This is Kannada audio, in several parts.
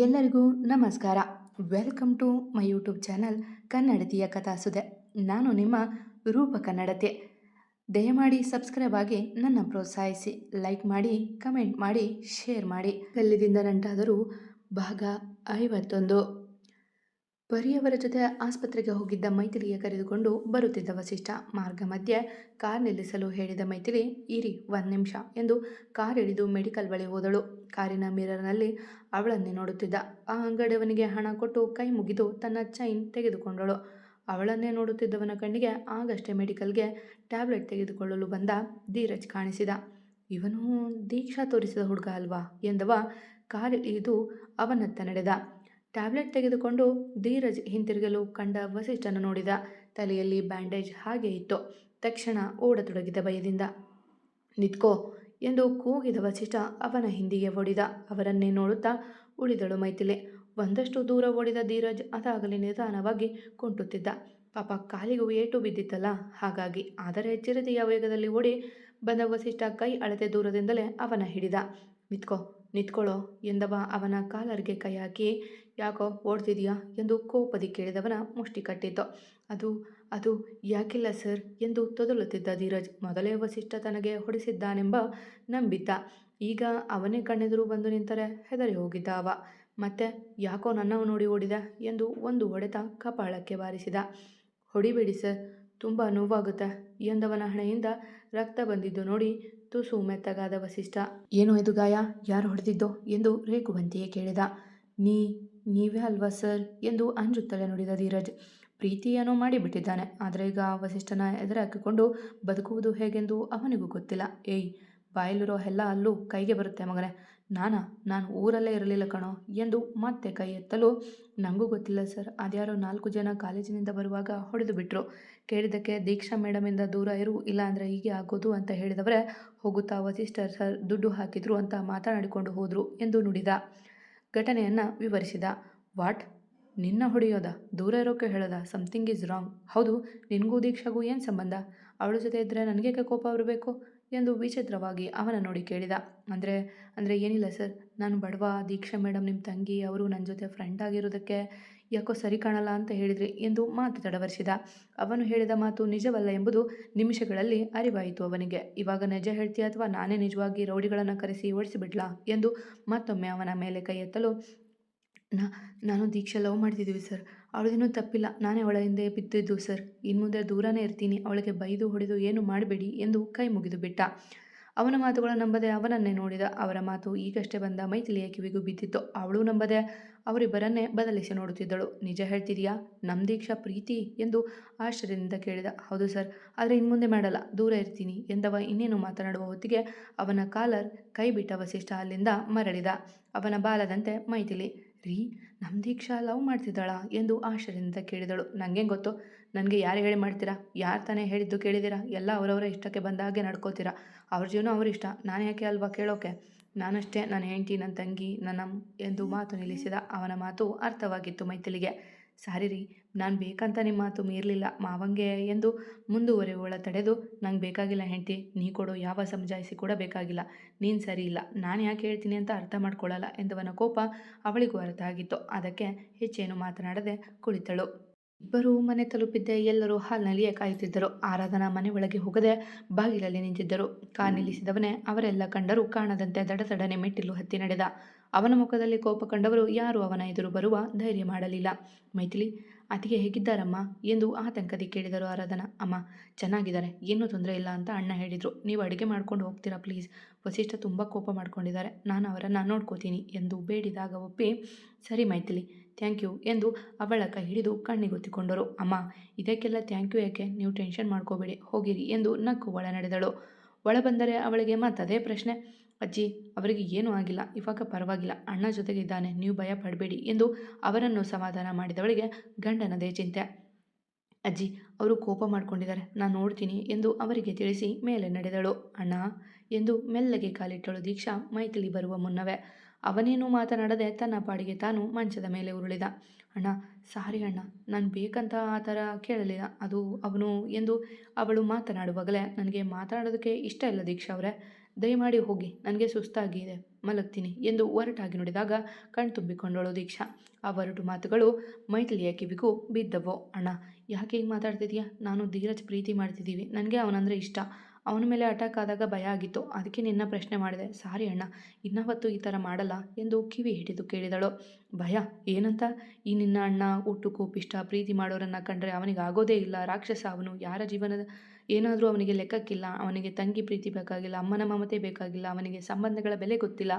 ಎಲ್ಲರಿಗೂ ನಮಸ್ಕಾರ. Welcome to my YouTube channel ಕನ್ನಡತಿಯ ಕಥಾಸುದೆ. ನಾನು ನಿಮ್ಮ ರೂಪ ಕನ್ನಡತೆ. ದಯಮಾಡಿ ಸಬ್ಸ್ಕ್ರೈಬ್ ಆಗಿ ನನ್ನ ಪ್ರೋತ್ಸಾಹಿಸಿ. ಲೈಕ್ ಮಾಡಿ ಕಮೆಂಟ್ ಮಾಡಿ ಶೇರ್ ಮಾಡಿ. ಕಲ್ಲಿದಿಂದ ನಂಟಾದರೂ ಭಾಗ ಐವತ್ತೊಂದು. ಪರಿಯವರ ಜೊತೆ ಆಸ್ಪತ್ರೆಗೆ ಹೋಗಿದ್ದ ಮೈಥಿಲಿಯ ಕರೆದುಕೊಂಡು ಬರುತ್ತಿದ್ದ ವಸಿಷ್ಠ ಮಾರ್ಗ ಮಧ್ಯೆ ಕಾರ್ ನಿಲ್ಲಿಸಲು ಹೇಳಿದ ಮೈಥಿಲಿ, ಇರಿ, ಒಂದು ನಿಮಿಷ ಎಂದು ಕಾರ್ ಇಳಿದು ಮೆಡಿಕಲ್ ಬಳಿ ಹೋದಳು. ಕಾರಿನ ಮಿರರ್ನಲ್ಲಿ ಅವಳನ್ನೇ ನೋಡುತ್ತಿದ್ದ. ಆ ಅಂಗಡಿಯವನಿಗೆ ಹಣ ಕೊಟ್ಟು ಕೈ ಮುಗಿದು ತನ್ನ ಚೈನ್ ತೆಗೆದುಕೊಂಡಳು. ಅವಳನ್ನೇ ನೋಡುತ್ತಿದ್ದವನ ಕಣ್ಣಿಗೆ ಆಗಷ್ಟೇ ಮೆಡಿಕಲ್ಗೆ ಟ್ಯಾಬ್ಲೆಟ್ ತೆಗೆದುಕೊಳ್ಳಲು ಬಂದ ಧೀರಜ್ ಕಾಣಿಸಿದ. ಇವನು ದೀಕ್ಷಾ ತೋರಿಸಿದ ಹುಡುಗ ಅಲ್ವಾ? ಎಂದವ ಕಾರ್ ಇಳಿದು ಅವನತ್ತ ನಡೆದ. ಟ್ಯಾಬ್ಲೆಟ್ ತೆಗೆದುಕೊಂಡು ಧೀರಜ್ ಹಿಂತಿರುಗಲು ಕಂಡ ವಸಿಷ್ಠನ ನೋಡಿದ ತಲೆಯಲ್ಲಿ ಬ್ಯಾಂಡೇಜ್ ಹಾಗೆ ಇತ್ತು. ತಕ್ಷಣ ಓಡತೊಡಗಿದ ಭಯದಿಂದ, ನಿತ್ಕೋ ಎಂದು ಕೂಗಿದ ವಸಿಷ್ಠ ಅವನ ಹಿಂದಿಗೆ ಓಡಿದ. ಅವರನ್ನೇ ನೋಡುತ್ತಾ ಉಳಿದಳು ಮೈಥಿಲಿ. ಒಂದಷ್ಟು ದೂರ ಓಡಿದ ಧೀರಜ್ ಅದಾಗಲಿ ನಿಧಾನವಾಗಿ ಕುಂಟುತ್ತಿದ್ದ. ಪಾಪ ಕಾಲಿಗೂ ಏಟು ಬಿದ್ದಿತ್ತಲ್ಲ, ಹಾಗಾಗಿ ಆದರೆ ಚಿರತೆಯ ವೇಗದಲ್ಲಿ ಓಡಿ ಬಂದ ವಸಿಷ್ಠ ಕೈ ಅಳತೆ ದೂರದಿಂದಲೇ ಅವನ ಹಿಡಿದ. ನಿತ್ಕೋ ನಿತ್ಕೊಳ್ಳೋ ಎಂದವ ಅವನ ಕಾಲರ್ಗೆ ಕೈ ಹಾಕಿ ಯಾಕೋ ಓಡ್ತಿದೀಯಾ ಎಂದು ಕೋಪದಿ ಕೇಳಿದವನ ಮುಷ್ಟಿ ಕಟ್ಟಿತ್ತು ಅದು ಅದು ಯಾಕಿಲ್ಲ ಸರ್ ಎಂದು ತೊದಲುತ್ತಿದ್ದ ಧೀರಜ್ ಮೊದಲೇ ವಸಿಷ್ಠ ತನಗೆ ಹೊಡೆಸಿದ್ದಾನೆಂಬ ನಂಬಿದ್ದ. ಈಗ ಅವನೇ ಕಣ್ಣೆದುರು ಬಂದು ನಿಂತರೆ ಹೆದರಿ ಹೋಗಿದ್ದ ಅವ. ಮತ್ತೆ ಯಾಕೋ ನನ್ನವು ನೋಡಿ ಓಡಿದ ಎಂದು ಒಂದು ಹೊಡೆತ ಕಪಾಳಕ್ಕೆ ಬಾರಿಸಿದ. ಹೊಡಿಬೇಡಿ ಸರ್, ತುಂಬ ನೋವಾಗುತ್ತೆ ಎಂದವನ ಹಣೆಯಿಂದ ರಕ್ತ ಬಂದಿದ್ದು ನೋಡಿ ತುಸು ಮೆತ್ತಗಾದ ವಸಿಷ್ಠ. ಏನು ಇದು ಗಾಯ? ಯಾರು ಹೊಡೆದಿದ್ದೋ? ಎಂದು ರೇಗುವಂತೆಯೇ ಕೇಳಿದ. ನೀ, ನೀವೇ ಅಲ್ವಾ ಸರ್? ಎಂದು ಅಂಜುತ್ತಲೇ ನುಡಿದ ಧೀರಜ್. ಪ್ರೀತಿ ಏನೋ ಮಾಡಿಬಿಟ್ಟಿದ್ದಾನೆ. ಆದರೆ ಈಗ ವಸಿಷ್ಠನ ಎದುರಾಕಿಕೊಂಡು ಬದುಕುವುದು ಹೇಗೆಂದು ಅವನಿಗೂ ಗೊತ್ತಿಲ್ಲ. ಏಯ್, ಬಾಯಲ್ಲಿರೋ ಎಲ್ಲ ಅಲ್ಲೂ ಕೈಗೆ ಬರುತ್ತೆ ಮಗನೇ. ನಾನಾ, ನಾನು ಊರಲ್ಲೇ ಇರಲಿಲ್ಲ ಕಣೋ ಎಂದು ಮತ್ತೆ ಕೈ ಎತ್ತಲು. ನನಗೂ ಗೊತ್ತಿಲ್ಲ ಸರ್, ಅದ್ಯಾರೋ ನಾಲ್ಕು ಜನ ಕಾಲೇಜಿನಿಂದ ಬರುವಾಗ ಹೊಡೆದು ಬಿಟ್ಟರು ಕೇಳಿದ್ದಕ್ಕೆ ದೀಕ್ಷಾ ಮೇಡಮಿಂದ ದೂರ ಇರು ಇಲ್ಲ ಅಂದರೆ ಹೀಗೆ ಆಗೋದು ಅಂತ ಹೇಳಿದವರೇ ಹೋಗುತ್ತಾ ವಸಿಷ್ಠರ್ ಸರ್ ದುಡ್ಡು ಹಾಕಿದ್ರು ಅಂತ ಮಾತನಾಡಿಕೊಂಡು ಹೋದರು ಎಂದು ನುಡಿದ. ಘಟನೆಯನ್ನು ವಿವರಿಸಿದ. ವಾಟ್? ನಿನ್ನ ಹೊಡೆಯೋದ? ದೂರ ಇರೋಕೆ ಹೇಳೋದ? ಸಮಥಿಂಗ್ ಈಸ್ ರಾಂಗ್ ಹೌದು, ನಿನಗೂ ದೀಕ್ಷಾಗೂ ಏನು ಸಂಬಂಧ? ಅವಳ ಜೊತೆ ಇದ್ದರೆ ನನಗೇಕೆ ಕೋಪ ಬರಬೇಕು? ಎಂದು ವಿಚಿತ್ರವಾಗಿ ಅವನ ನೋಡಿ ಕೇಳಿದ. ಅಂದರೆ ಅಂದರೆ ಏನಿಲ್ಲ ಸರ್. ನಾನು ಬಡವ, ದೀಕ್ಷಾ ಮೇಡಮ್ ನಿಮ್ಮ ತಂಗಿ, ಅವರು ನನ್ನ ಜೊತೆ ಫ್ರೆಂಡ್ ಆಗಿರೋದಕ್ಕೆ ಯಾಕೋ ಸರಿ ಕಾಣಲ್ಲ ಅಂತ ಹೇಳಿದ್ರಿ ಎಂದು ಮಾತು ತಡವರಿಸಿದ. ಅವನು ಹೇಳಿದ ಮಾತು ನಿಜವಲ್ಲ ಎಂಬುದು ನಿಮಿಷಗಳಲ್ಲಿ ಅರಿವಾಯಿತು ಅವನಿಗೆ. ಇವಾಗ ನಿಜ ಹೇಳ್ತೀಯ ಅಥವಾ ನಾನೇ ನಿಜವಾಗಿ ರೌಡಿಗಳನ್ನು ಕರೆಸಿ ಓಡಿಸಿಬಿಡ್ಲಾ? ಎಂದು ಮತ್ತೊಮ್ಮೆ ಅವನ ಮೇಲೆ ಕೈ ಎತ್ತಲು ನಾನು ದೀಕ್ಷೆ ಲವ್ ಮಾಡ್ತಿದ್ದೀವಿ ಸರ್. ಅವಳದೇನೂ ತಪ್ಪಿಲ್ಲ. ನಾನೇ ಅವಳ ಹಿಂದೆ ಬಿದ್ದಿದ್ದು, ಸರ್. ಇನ್ನು ಮುಂದೆ ದೂರನೇ ಇರ್ತೀನಿ. ಅವಳಿಗೆ ಬೈದು ಹೊಡೆದು ಏನು ಮಾಡಬೇಡಿ ಎಂದು ಕೈ ಮುಗಿದು ಬಿಟ್ಟ. ಅವನ ಮಾತುಗಳ ನಂಬದೆ ಅವನನ್ನೇ ನೋಡಿದ. ಅವರ ಮಾತು ಈಗಷ್ಟೇ ಬಂದ ಮೈಥಿಲಿಯ ಕಿವಿಗೂ ಬಿದ್ದಿತ್ತು. ಅವಳು ನಂಬದೆ ಅವರಿಬ್ಬರನ್ನೇ ಬದಲಿಸಿ ನೋಡುತ್ತಿದ್ದಳು. ನಿಜ ಹೇಳ್ತಿದೆಯಾ? ನಮ್ಮ ದೀಕ್ಷಾ ಪ್ರೀತಿ ಎಂದು ಆಶ್ಚರ್ಯದಿಂದ ಕೇಳಿದ. ಹೌದು, ಸರ್. ಆದರೆ ಇನ್ಮುಂದೆ ಮಾಡಲ್ಲ. ದೂರ ಇರ್ತೀನಿ ಎಂದವ ಇನ್ನೇನು ಮಾತನಾಡುವ ಹೊತ್ತಿಗೆ ಅವನ ಕಾಲರ್ ಕೈ ಬಿಟ್ಟ ವಸಿಷ್ಠ ಅಲ್ಲಿಂದ ಮರಳಿದ. ಅವನ ಬಾಲದಂತೆ ಮೈಥಿಲಿ ರೀ ನಮ್ಮ ದೀಕ್ಷಾ ಲವ್ ಮಾಡ್ತಿದ್ದಾಳಾ ಎಂದು ಆಶ್ಚರ್ಯದಿಂದ ಕೇಳಿದಳು. ನನಗೆ ಗೊತ್ತು? ನನಗೆ ಯಾರು ಹೇಳಿ ಮಾಡ್ತೀರಾ? ಯಾರು ತಾನೇ ಹೇಳಿದ್ದು ಕೇಳಿದ್ದೀರಾ ಎಲ್ಲ ಅವರವರ ಇಷ್ಟಕ್ಕೆ ಬಂದ ಹಾಗೆ ನಡ್ಕೋತೀರಾ? ಅವ್ರ ಜೀವನ ಅವ್ರ ಇಷ್ಟ. ನಾನು ಯಾಕೆ ಅಲ್ವಾ ಕೇಳೋಕೆ? ನಾನಷ್ಟೇ ನನ್ನ ಹೆಂಡತಿ ನನ್ನ ತಂಗಿ ನನ್ನ ಎಂದು ಮಾತು ನಿಲ್ಲಿಸಿದ ಅವನ ಮಾತು ಅರ್ಥವಾಗಿತ್ತು ಮೈಥಿಲಿಗೆ. ಸಾರಿ ರೀ, ನಾನು ಬೇಕಂತ ನಿಮ್ಮ ಮಾತು ಮೀರಲಿಲ್ಲ. ಮಾವಂಗೆ ಎಂದು ಮುಂದುವರೆಯುವಳ ತಡೆದು, ನಂಗೆ ಬೇಕಾಗಿಲ್ಲ ಹೆಂಡತಿ, ನೀ ಕೊಡೋ ಯಾವ ಸಮಜಾಯಿಸಿ ಕೂಡ ಬೇಕಾಗಿಲ್ಲ. ನೀನು ಸರಿ ಇಲ್ಲ, ನಾನು ಯಾಕೆ ಹೇಳ್ತೀನಿ ಅಂತ ಅರ್ಥ ಮಾಡ್ಕೊಳ್ಳಲ್ಲ ಎಂದವನ ಕೋಪ ಅವಳಿಗೂ ಅರ್ಥ ಆಗಿತ್ತು ಅದಕ್ಕೆ ಹೆಚ್ಚೇನು ಮಾತನಾಡದೆ ಕುಳಿತಳು. ಇಬ್ಬರೂ ಮನೆ ತಲುಪಿದ್ದೆ ಎಲ್ಲರೂ ಹಾಲ್ನಲ್ಲಿಯೇ ಕಾಯುತ್ತಿದ್ದರು. ಆರಾಧನಾ ಮನೆ ಒಳಗೆ ಹೋಗದೆ ಬಾಗಿಲಲ್ಲಿ ನಿಂತಿದ್ದರು. ಕಾರ್ ನಿಲ್ಲಿಸಿದವನೇ ಅವರೆಲ್ಲ ಕಂಡರೂ ಕಾಣದಂತೆ ದಡದಡನೆ ಮೆಟ್ಟಿಲು ಹತ್ತಿ ನಡೆದ. ಅವನ ಮುಖದಲ್ಲಿ ಕೋಪ ಕಂಡವರು ಯಾರೂ ಅವನ ಎದುರು ಬರುವ ಧೈರ್ಯ ಮಾಡಲಿಲ್ಲ. ಮೈಥಿಲಿ, ಅತಿಗೆ ಹೇಗಿದ್ದಾರಮ್ಮ? ಎಂದು ಆತಂಕದಿ ಕೇಳಿದರು ಆರಾಧನಾ. ಅಮ್ಮ, ಚೆನ್ನಾಗಿದ್ದಾರೆ, ಏನೂ ತೊಂದರೆ ಇಲ್ಲ ಅಂತ ಅಣ್ಣ ಹೇಳಿದರು. ನೀವು ಅಡುಗೆ ಮಾಡ್ಕೊಂಡು ಹೋಗ್ತೀರಾ ಪ್ಲೀಸ್? ವಸಿಷ್ಠ ತುಂಬ ಕೋಪ ಮಾಡ್ಕೊಂಡಿದ್ದಾರೆ. ನಾನು ಅವರನ್ನು ನೋಡ್ಕೋತೀನಿ ಎಂದು ಬೇಡಿದಾಗ ಒಪ್ಪಿ, ಸರಿ ಮೈಥಿಲಿ, ಥ್ಯಾಂಕ್ ಯು ಎಂದು ಅವಳ ಕೈ ಹಿಡಿದು ಕಣ್ಣಿಗೊತ್ತಿಕೊಂಡರು. ಅಮ್ಮ, ಇದಕ್ಕೆಲ್ಲ ಥ್ಯಾಂಕ್ ಯು ಯಾಕೆ? ನೀವು ಟೆನ್ಷನ್ ಮಾಡ್ಕೋಬೇಡಿ, ಹೋಗಿರಿ ಎಂದು ನಕ್ಕು ಒಳ ನಡೆದಳು ಒಳ ಬಂದರೆ ಅವಳಿಗೆ ಮತ್ತದೇ ಪ್ರಶ್ನೆ ಅಜ್ಜಿ, ಅವರಿಗೆ ಏನೂ ಆಗಿಲ್ಲ. ಇವಾಗ ಪರವಾಗಿಲ್ಲ. ಅಣ್ಣ ಜೊತೆಗೆ ಇದ್ದಾನೆ ನೀವು ಭಯ ಪಡಬೇಡಿ ಎಂದು ಅವರನ್ನು ಸಮಾಧಾನ ಮಾಡಿದವಳಿಗೆ ಗಂಡನದೇ ಚಿಂತೆ. ಅಜ್ಜಿ, ಅವರು ಕೋಪ ಮಾಡಿಕೊಂಡಿದ್ದಾರೆ. ನಾನು ನೋಡ್ತೀನಿ ಎಂದು ಅವರಿಗೆ ತಿಳಿಸಿ ಮೇಲೆ ನಡೆದಳು. ಅಣ್ಣ ಎಂದು ಮೆಲ್ಲಗೆ ಕಾಲಿಟ್ಟಳು ದೀಕ್ಷಾ. ಮೈಥಿಲಿ ಬರುವ ಮುನ್ನವೇ. ಅವನೇನು ಮಾತನಾಡದೆ ತನ್ನ ಪಾಡಿಗೆ ತಾನು ಮಂಚದ ಮೇಲೆ ಉರುಳಿದ. ಅಣ್ಣ, ಸಾರಿ ಅಣ್ಣ. ನಾನು ಬೇಕಂತ ಆ ಥರ ಕೇಳಲಿಲ್ಲ. ಅದು ಅವನು ಎಂದು ಅವಳು ಮಾತನಾಡುವಾಗಲೇ ನನಗೆ ಮಾತನಾಡೋದಕ್ಕೆ ಇಷ್ಟ ಇಲ್ಲ ದೀಕ್ಷಾ ಅವರೇ. ದಯಮಾಡಿ ಹೋಗಿ, ನನಗೆ ಸುಸ್ತಾಗಿದೆ ಮಲಗ್ತೀನಿ ಎಂದು ಒರಟಾಗಿ ನುಡಿದಾಗ ಕಣ್ತುಂಬಿಕೊಂಡಳು ದೀಕ್ಷಾ. ಆ ಒರಟು ಮಾತುಗಳು ಮೈಥಿಲಿಯ ಕಿವಿಗೂ ಬಿದ್ದವೋ. ಅಣ್ಣ, ಯಾಕೆ ಹೀಗೆ ಮಾತಾಡ್ತಿದ್ಯಾ? ನಾನು ಧೀರಜ್ ಪ್ರೀತಿ ಮಾಡ್ತಿದ್ದೀವಿ ನನಗೆ ಅವನಂದರೆ ಇಷ್ಟ. ಅವನ ಮೇಲೆ ಅಟ್ಯಾಕ್ ಆದಾಗ ಭಯ ಆಗಿತ್ತು. ಅದಕ್ಕೆ ನಿನ್ನ ಪ್ರಶ್ನೆ ಮಾಡಿದೆ. ಸಾರಿ ಅಣ್ಣ, ಇನ್ನವತ್ತು ಈ ಥರ ಮಾಡಲ್ಲ ಎಂದು ಕಿವಿ ಹಿಡಿದು ಕೇಳಿದಳು. ಭಯ? ಏನಂತ? ಈ ನಿನ್ನ ಅಣ್ಣ ಹುಟ್ಟು ಕೋಪಿಷ್ಟ ಪ್ರೀತಿ ಮಾಡೋರನ್ನು ಕಂಡ್ರೆ ಅವನಿಗೆ ಆಗೋದೇ ಇಲ್ಲ. ರಾಕ್ಷಸ ಅವನು. ಯಾರ ಜೀವನದ ಏನಾದರೂ ಅವನಿಗೆ ಲೆಕ್ಕಕ್ಕಿಲ್ಲ, ಅವನಿಗೆ ತಂಗಿ ಪ್ರೀತಿ ಬೇಕಾಗಿಲ್ಲ, ಅಮ್ಮನ ಮಮತೆ ಬೇಕಾಗಿಲ್ಲ, ಅವನಿಗೆ ಸಂಬಂಧಗಳ ಬೆಲೆ ಗೊತ್ತಿಲ್ಲ,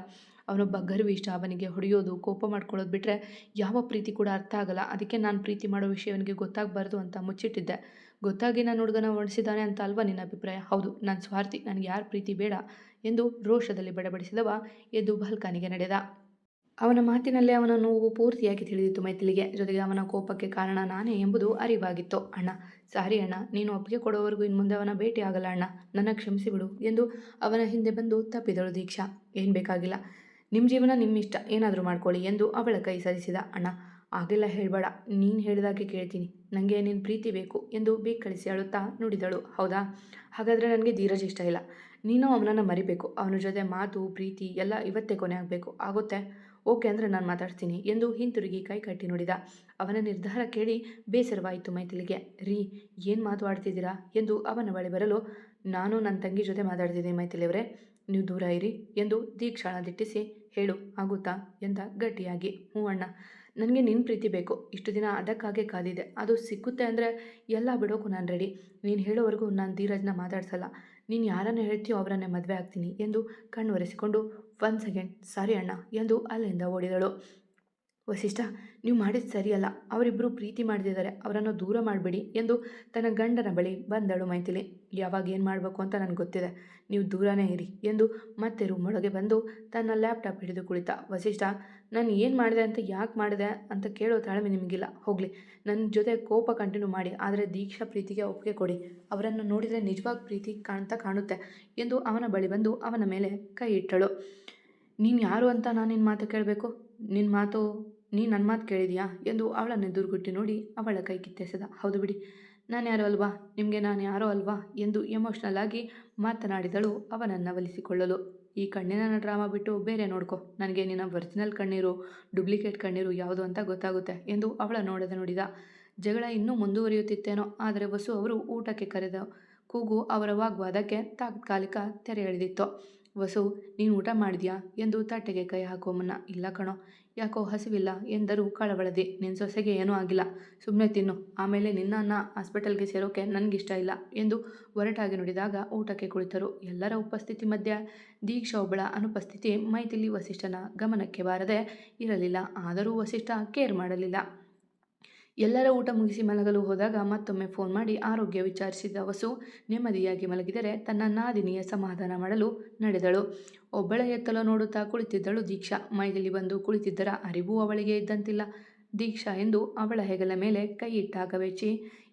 ಅವನೊಬ್ಬ ಗರ್ವಿಷ್ಠ, ಅವನಿಗೆ ಹೊಡೆಯೋದು, ಕೋಪ ಮಾಡ್ಕೊಳ್ಳೋದು ಬಿಟ್ಟರೆ ಯಾವ ಪ್ರೀತಿ ಕೂಡ ಅರ್ಥ ಆಗಲ್ಲ. ಅದಕ್ಕೆ ನಾನು ಪ್ರೀತಿ ಮಾಡೋ ವಿಷಯ ಅವನಿಗೆ ಗೊತ್ತಾಗಬಾರ್ದು ಅಂತ ಮುಚ್ಚಿಟ್ಟಿದ್ದೆ. ಗೊತ್ತಾಗಿ ನಾನು ಹುಡುಗನ ಒಣಸಿದ್ದಾನೆ ಅಂತ ಅಲ್ವಾ ನಿನ್ನ ಅಭಿಪ್ರಾಯ? ಹೌದು, ನಾನು ಸ್ವಾರ್ಥಿ, ನನಗೆ ಯಾರ ಪ್ರೀತಿ ಬೇಡ ಎಂದು ರೋಷದಲ್ಲಿ ಬಡಬಡಿಸಿದವ ಎದ್ದು ಬಾಲ್ಕನಿಗೆ ನಡೆದ. ಅವನ ಮಾತಿನಲ್ಲೇ ಅವನ ನೋವು ಪೂರ್ತಿಯಾಗಿ ತಿಳಿದಿತ್ತು ಮೈಥಿಲಿಗೆ. ಜೊತೆಗೆ ಅವನ ಕೋಪಕ್ಕೆ ಕಾರಣ ನಾನೇ ಎಂಬುದು ಅರಿವಾಗಿತ್ತು. ಅಣ್ಣ, ಸಾರಿ ಅಣ್ಣ, ನೀನು ಒಪ್ಪಿಗೆ ಕೊಡೋವರೆಗೂ ಇನ್ನು ಮುಂದೆ ಅವನ ಭೇಟಿ ಆಗಲ್ಲ ಅಣ್ಣ. ನನ್ನ ಕ್ಷಮಿಸಿಬಿಡು ಎಂದು ಅವನ ಹಿಂದೆ ಬಂದು ತಪ್ಪಿದಳು ದೀಕ್ಷಾ. ಏನು ಬೇಕಾಗಿಲ್ಲ. ನಿಮ್ಮ ಜೀವನ ನಿಮ್ಮ ಇಷ್ಟ. ಏನಾದರೂ ಮಾಡ್ಕೊಳ್ಳಿ ಎಂದು ಅವಳ ಕೈ ಸರಿಸಿದ. ಅಣ್ಣ ಆಗೆಲ್ಲ ಹೇಳಬೇಡ. ನೀನು ಹೇಳಿದಾಗೆ ಕೇಳ್ತೀನಿ. ನನಗೆ ನಿನ್ನ ಪ್ರೀತಿ ಬೇಕು ಎಂದು ಬೇಕಳಿಸಿ ಅಳುತ್ತಾ ನುಡಿದಳು. ಹೌದಾ? ಹಾಗಾದರೆ ನನಗೆ ಧೀರಜ್ ಇಷ್ಟ ಇಲ್ಲ. ನೀನು ಅವನನ್ನು ಮರಿಬೇಕು. ಅವನ ಜೊತೆ ಮಾತು, ಪ್ರೀತಿ ಎಲ್ಲ ಇವತ್ತೇ ಕೊನೆ ಆಗಬೇಕು. ಆಗುತ್ತೆ? ಓಕೆ ಅಂದರೆ ನಾನು ಮಾತಾಡ್ತೀನಿ ಎಂದು ಹಿಂತಿರುಗಿ ಕೈ ಕಟ್ಟಿ ನೋಡಿದ. ಅವನ ನಿರ್ಧಾರ ಕೇಳಿ ಬೇಸರವಾಯಿತು ಮೈಥಿಲಿಗೆ. ರೀ, ಏನು ಮಾತು ಆಡ್ತಿದ್ದೀರಾ? ಎಂದು ಅವನ ಬಳಿ ಬರಲು, ನಾನು ನನ್ನ ತಂಗಿ ಜೊತೆ ಮಾತಾಡ್ತಿದ್ದೀನಿ ಮೈಥಿಲಿಯವರೇ. ನೀವು ದೂರ ಇರಿ ಎಂದು ದೀಕ್ಷಾಳ ದಿಟ್ಟಿಸಿ ಹೇಳು, ಆಗುತ್ತಾ? ಎಂದ ಗಟ್ಟಿಯಾಗಿ. ಹ್ಞೂ ಅಣ್ಣ, ನನಗೆ ನಿನ್ನ ಪ್ರೀತಿ ಬೇಕು. ಇಷ್ಟು ದಿನ ಅದಕ್ಕಾಗೆ ಕಾದಿದೆ. ಅದು ಸಿಕ್ಕುತ್ತೆ ಅಂದರೆ ಎಲ್ಲ ಬಿಡೋಕ್ಕೂ ನಾನು ರೆಡಿ ನೀನು ಹೇಳೋವರೆಗೂ ನಾನು ಧೀರಜ್ನ ಮಾತಾಡ್ಸಲ್ಲ. ನೀನು ಯಾರನ್ನು ಹೇಳ್ತೀಯೋ ಅವರನ್ನೇ ಮದುವೆ ಆಗ್ತೀನಿ ಎಂದು ಕಣ್ಣು ಒನ್ ಸೆಕೆಂಡ್ ಸಾರಿ ಅಣ್ಣ. ಎಂದು ಅಲ್ಲಿಂದ ಓಡಿದಳು. ವಸಿಷ್ಠ, ನೀವು ಮಾಡಿದ್ದು ಸರಿಯಲ್ಲ. ಅವರಿಬ್ಬರು ಪ್ರೀತಿ ಮಾಡ್ತಿದ್ದಾರೆ. ಅವರನ್ನು ದೂರ ಮಾಡಬೇಡಿ ಎಂದು ತನ್ನ ಗಂಡನ ಬಳಿ ಬಂದಳು ಮೈಥಿಲಿ. ಯಾವಾಗ ಏನು ಮಾಡಬೇಕು ಅಂತ ನನಗೆ ಗೊತ್ತಿದೆ. ನೀವು ದೂರನೇ ಇರಿ ಎಂದು ಮತ್ತೆ ರೂಮ್ ಒಳಗೆ ಬಂದು ತನ್ನ ಲ್ಯಾಪ್ಟಾಪ್ ಹಿಡಿದು ಕುಳಿತ. ವಸಿಷ್ಠ, ನಾನು ಏನು ಮಾಡಿದೆ ಅಂತ ಯಾಕೆ ಮಾಡಿದೆ ಅಂತ ಕೇಳೋ ತಾಳ್ಮೆ ನಿಮಗಿಲ್ಲ. ಹೋಗಲಿ. ನನ್ನ ಜೊತೆ ಕೋಪ ಕಂಟಿನ್ಯೂ ಮಾಡಿ, ಆದರೆ ದೀಕ್ಷಾ ಪ್ರೀತಿಗೆ ಒಪ್ಪಿಗೆ ಕೊಡಿ. ಅವರನ್ನು ನೋಡಿದರೆ ನಿಜವಾಗಿ ಪ್ರೀತಿ ಕಾಣ್ತಾ ಕಾಣುತ್ತೆ ಎಂದು ಅವನ ಬಳಿ ಬಂದು ಅವನ ಮೇಲೆ ಕೈ ಇಟ್ಟಳು. ನೀನು ಯಾರು ಅಂತ ನಾನು ನಿನ್ನ ಮಾತು ಕೇಳಬೇಕು? ನಿನ್ನ ಮಾತು, ನೀನು ನನ್ನ ಮಾತು ಕೇಳಿದೀಯಾ? ಎಂದು ಅವಳನ್ನು ಎದುರುಗುಟ್ಟಿ ನೋಡಿ ಅವಳ ಕೈ ಕಿತ್ತೆಸೆದ. ಹೌದು ಬಿಡಿ, ನಾನು ಯಾರೋ ಅಲ್ವಾ? ನಿಮಗೆ ನಾನು ಯಾರೋ ಅಲ್ವಾ? ಎಂದು ಎಮೋಷ್ನಲ್ ಆಗಿ ಮಾತನಾಡಿದಳು ಅವನನ್ನು ಒಲಿಸಿಕೊಳ್ಳಲು. ಈ ಕಣ್ಣಿನ ಡ್ರಾಮಾ ಬಿಟ್ಟು ಬೇರೆ ನೋಡ್ಕೊ. ನನಗೆ ನಿನ್ನ ಒರಿಜಿನಲ್ ಕಣ್ಣೀರು, ಡುಪ್ಲಿಕೇಟ್ ಕಣ್ಣೀರು ಯಾವುದು ಅಂತ ಗೊತ್ತಾಗುತ್ತೆ ಎಂದು ಅವಳ ನೋಡದ ನೋಡಿದ. ಜಗಳ ಇನ್ನೂ ಮುಂದುವರಿಯುತ್ತಿತ್ತೇನೋ, ಆದರೆ ವಸು ಅವರು ಊಟಕ್ಕೆ ಕರೆದ ಕೂಗು ಅವರ ವಾಗ್ವಾದಕ್ಕೆ ತಾತ್ಕಾಲಿಕ ತೆರೆ ಎಳೆದಿತ್ತು. ವಸು, ನೀನು ಊಟ ಮಾಡಿದ್ಯಾ? ಎಂದು ತಟ್ಟೆಗೆ ಕೈ ಹಾಕುವ ಮುನ್ನ, ಇಲ್ಲ ಕಣೋ. ಯಾಕೋ ಹಸಿವಿಲ್ಲ ಎಂದರೂ ಕಳವಳದೆ ನಿನ್ನ ಸೊಸೆಗೆ ಏನೂ ಆಗಿಲ್ಲ. ಸುಮ್ಮನೆ ತಿನ್ನು. ಆಮೇಲೆ ನಿನ್ನನ್ನು ಹಾಸ್ಪಿಟಲ್ಗೆ ಸೇರೋಕೆ ನನಗಿಷ್ಟ ಇಲ್ಲ ಎಂದು ಒರಟಾಗಿ ನುಡಿದಾಗ ಊಟಕ್ಕೆ ಕುಳಿತರು. ಎಲ್ಲರ ಉಪಸ್ಥಿತಿ ಮಧ್ಯ ದೀಕ್ಷಾ ಒಬ್ಬಳ ಅನುಪಸ್ಥಿತಿ ಮೈಥಿಲಿ ವಸಿಷ್ಠನ ಗಮನಕ್ಕೆ ಬಾರದೆ ಇರಲಿಲ್ಲ. ಆದರೂ ವಸಿಷ್ಠ ಕೇರ್ ಮಾಡಲಿಲ್ಲ. ಎಲ್ಲರ ಊಟ ಮುಗಿಸಿ ಮಲಗಲು ಹೋದಾಗ ಮತ್ತೊಮ್ಮೆ ಫೋನ್ ಮಾಡಿ ಆರೋಗ್ಯ ವಿಚಾರಿಸಿದ ವಸು ನೆಮ್ಮದಿಯಾಗಿ ಮಲಗಿದರೆ ತನ್ನ ನಾದಿನಿಯ ಸಮಾಧಾನ ಮಾಡಲು ನಡೆದಳು. ಒಬ್ಬಳ ಎತ್ತಲು ನೋಡುತ್ತಾ ಕುಳಿತಿದ್ದಳು ದೀಕ್ಷಾ. ಮೈದಲ್ಲಿ ಬಂದು ಕುಳಿತಿದ್ದರ ಅರಿವು ಅವಳಿಗೆ ಇದ್ದಂತಿಲ್ಲ. ದೀಕ್ಷಾ ಎಂದು ಅವಳ ಹೆಗಲ ಮೇಲೆ ಕೈ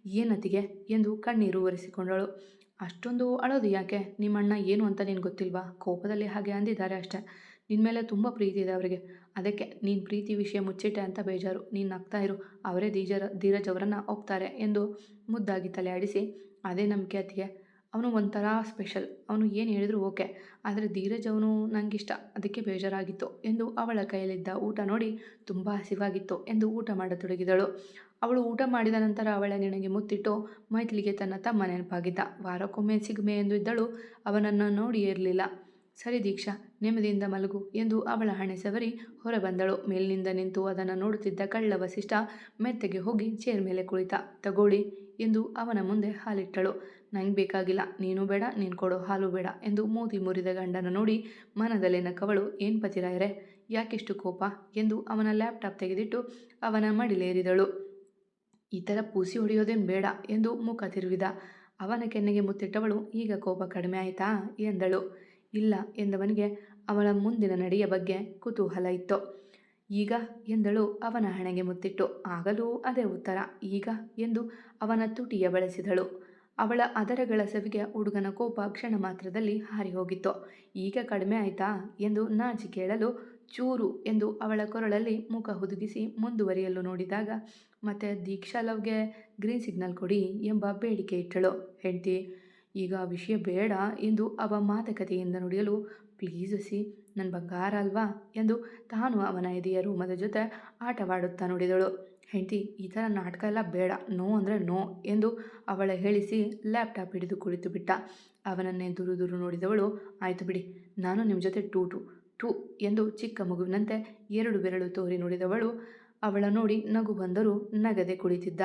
ಏನತಿಗೆ? ಎಂದು ಕಣ್ಣೀರು ಒರೆಸಿಕೊಂಡಳು. ಅಷ್ಟೊಂದು ಅಳೋದು ಯಾಕೆ? ನಿಮ್ಮಣ್ಣ ಏನು ಅಂತ ನೀನು ಗೊತ್ತಿಲ್ವಾ? ಕೋಪದಲ್ಲಿ ಹಾಗೆ ಅಂದಿದ್ದಾರೆ ಅಷ್ಟೇ. ನಿನ್ನ ಮೇಲೆ ತುಂಬ ಪ್ರೀತಿ ಇದೆ ಅವರಿಗೆ. ಅದಕ್ಕೆ ನೀನು ಪ್ರೀತಿ ವಿಷಯ ಮುಚ್ಚಿಟ್ಟೆ ಅಂತ ಬೇಜಾರು. ನೀನು ನಗ್ತಾ ಇರು. ಅವರೇ ಧೀಜರ, ಧೀರಜ್ ಅವರನ್ನು ಒಪ್ತಾರೆ ಎಂದು ಮುದ್ದಾಗಿ ತಲೆ ಆಡಿಸಿ, ಅದೇ ನಂಬಿಕೆ ಅತಿಗೆ ಅವನು ಒಂಥರ ಸ್ಪೆಷಲ್ ಅವನು ಏನು ಹೇಳಿದ್ರು ಓಕೆ. ಆದರೆ ಧೀರಜ್ ಅವನು ಇಷ್ಟ ಅದಕ್ಕೆ ಬೇಜಾರಾಗಿತ್ತು ಎಂದು ಅವಳ ಕೈಯಲ್ಲಿದ್ದ ಊಟ ನೋಡಿ ತುಂಬ ಹಸಿವಾಗಿತ್ತು ಎಂದು ಊಟ ಮಾಡತೊಡಗಿದಳು ಅವಳು ಊಟ ಮಾಡಿದ ನಂತರ ಅವಳ ನಿನಗೆ ಮುತ್ತಿಟ್ಟು ಮೈಥಿಲಿಗೆ ತನ್ನ ತಮ್ಮ ನೆನಪಾಗಿದ್ದ. ವಾರಕ್ಕೊಮ್ಮೆ ಸಿಗ್ಮೆ ಎಂದು ಇದ್ದಳು. ಅವನನ್ನು ನೋಡಿ ಇರಲಿಲ್ಲ ಸರಿ ದೀಕ್ಷಾ, ನೆಮ್ಮದಿಯಿಂದ ಮಲಗು ಎಂದು ಅವಳ ಹಣೆ ಸವರಿ ಹೊರಬಂದಳು. ಮೇಲಿನಿಂದ ನಿಂತು ಅದನ್ನು ನೋಡುತ್ತಿದ್ದ ಕಳ್ಳ ವಸಿಷ್ಠ ಮೆತ್ತಗೆ ಹೋಗಿ ಚೇರ್ ಮೇಲೆ ಕುಳಿತ. ತಗೋಳಿ ಎಂದು ಅವನ ಮುಂದೆ ಹಾಲಿಟ್ಟಳು. ನಂಗೆ ಬೇಕಾಗಿಲ್ಲ, ನೀನು ಬೇಡ, ನೀನು ಕೊಡೋ ಹಾಲು ಬೇಡ ಎಂದು ಮೂತಿ ಮುರಿದ ಗಂಡನ ನೋಡಿ ಮನದಲ್ಲಿನ ಕವಳು, ಏನು ಪತಿರಾಯರೆ ಯಾಕಿಷ್ಟು ಕೋಪ ಎಂದು ಅವನ ಲ್ಯಾಪ್ಟಾಪ್ ತೆಗೆದಿಟ್ಟು ಅವನ ಮಡಿಲೇರಿದಳು ಈ ಥರ ಪೂಸಿ ಹೊಡೆಯೋದೇನು ಬೇಡ ಎಂದು ಮುಖ ತಿರುವಿದ. ಅವನ ಕೆನ್ನೆಗೆ ಮುತ್ತಿಟ್ಟವಳು, ಈಗ ಕೋಪ ಕಡಿಮೆ ಆಯಿತಾ ಎಂದಳು. ಇಲ್ಲ ಎಂದವನಿಗೆ ಅವಳ ಮುಂದಿನ ನಡೆಯ ಬಗ್ಗೆ ಕುತೂಹಲ ಇತ್ತು ಈಗ ಎಂದಳು ಅವನ ಹಣೆಗೆ ಮುತ್ತಿಟ್ಟು. ಆಗಲೂ ಅದೇ ಉತ್ತರ. ಈಗ ಎಂದು ಅವನ ತುಟಿಯ ಬಳಸಿದಳು. ಅವಳ ಅದರಗಳ ಸವಿಗೆ ಹುಡುಗನ ಕೋಪ ಕ್ಷಣ ಮಾತ್ರದಲ್ಲಿ ಹಾರಿ ಹೋಗಿತ್ತು ಈಗ ಕಡಿಮೆ ಆಯ್ತಾ ಎಂದು ನಾಚಿ ಕೇಳಲು ಚೂರು ಎಂದು ಅವಳ ಕೊರಳಲ್ಲಿ ಮುಖ ಹುದುಗಿಸಿ ಮುಂದುವರಿಯಲು ನೋಡಿದಾಗ, ಮತ್ತೆ ದೀಕ್ಷಾ ಲವ್ಗೆ ಗ್ರೀನ್ ಸಿಗ್ನಲ್ ಕೊಡಿ ಎಂಬ ಬೇಡಿಕೆ ಇಟ್ಟಳು. ಹೆಂಡತಿ ಈಗ ಆ ವಿಷಯ ಬೇಡ ಎಂದು ಅವ ಮಾತುಕತೆಯಿಂದ ನುಡಿಯಲು, ಪ್ಲೀಸ್ ಸಿ ನನ್ನ ಬಂಗಾರ ಅಲ್ವಾ? ಎಂದು ತಾನು ಅವನ ಎದೆಯ ರೂಮದ ಜೊತೆ ಆಟವಾಡುತ್ತಾ ನುಡಿದಳು. ಹೆಂಡತಿ, ಈ ಥರ ನಾಟಕ ಎಲ್ಲ ಬೇಡ, ನೋ ಅಂದರೆ ನೋ ಎಂದು ಅವಳ ಹೇಳಿಸಿ ಲ್ಯಾಪ್ಟಾಪ್ ಹಿಡಿದು ಕುಳಿತು ಬಿಟ್ಟ. ಅವನನ್ನೇ ದೂರು ದೂರು ನೋಡಿದವಳು, ಆಯಿತು ಬಿಡಿ, ನಾನು ನಿಮ್ಮ ಜೊತೆ ಟೂ ಟು ಟೂ ಎಂದು ಚಿಕ್ಕ ಮಗುವಿನಂತೆ ಎರಡು ಬೆರಳು ತೋರಿ ನೋಡಿದವಳು. ಅವಳ ನೋಡಿ ನಗು ಬಂದರೂ ನಗದೆ ಕುಳಿತಿದ್ದ.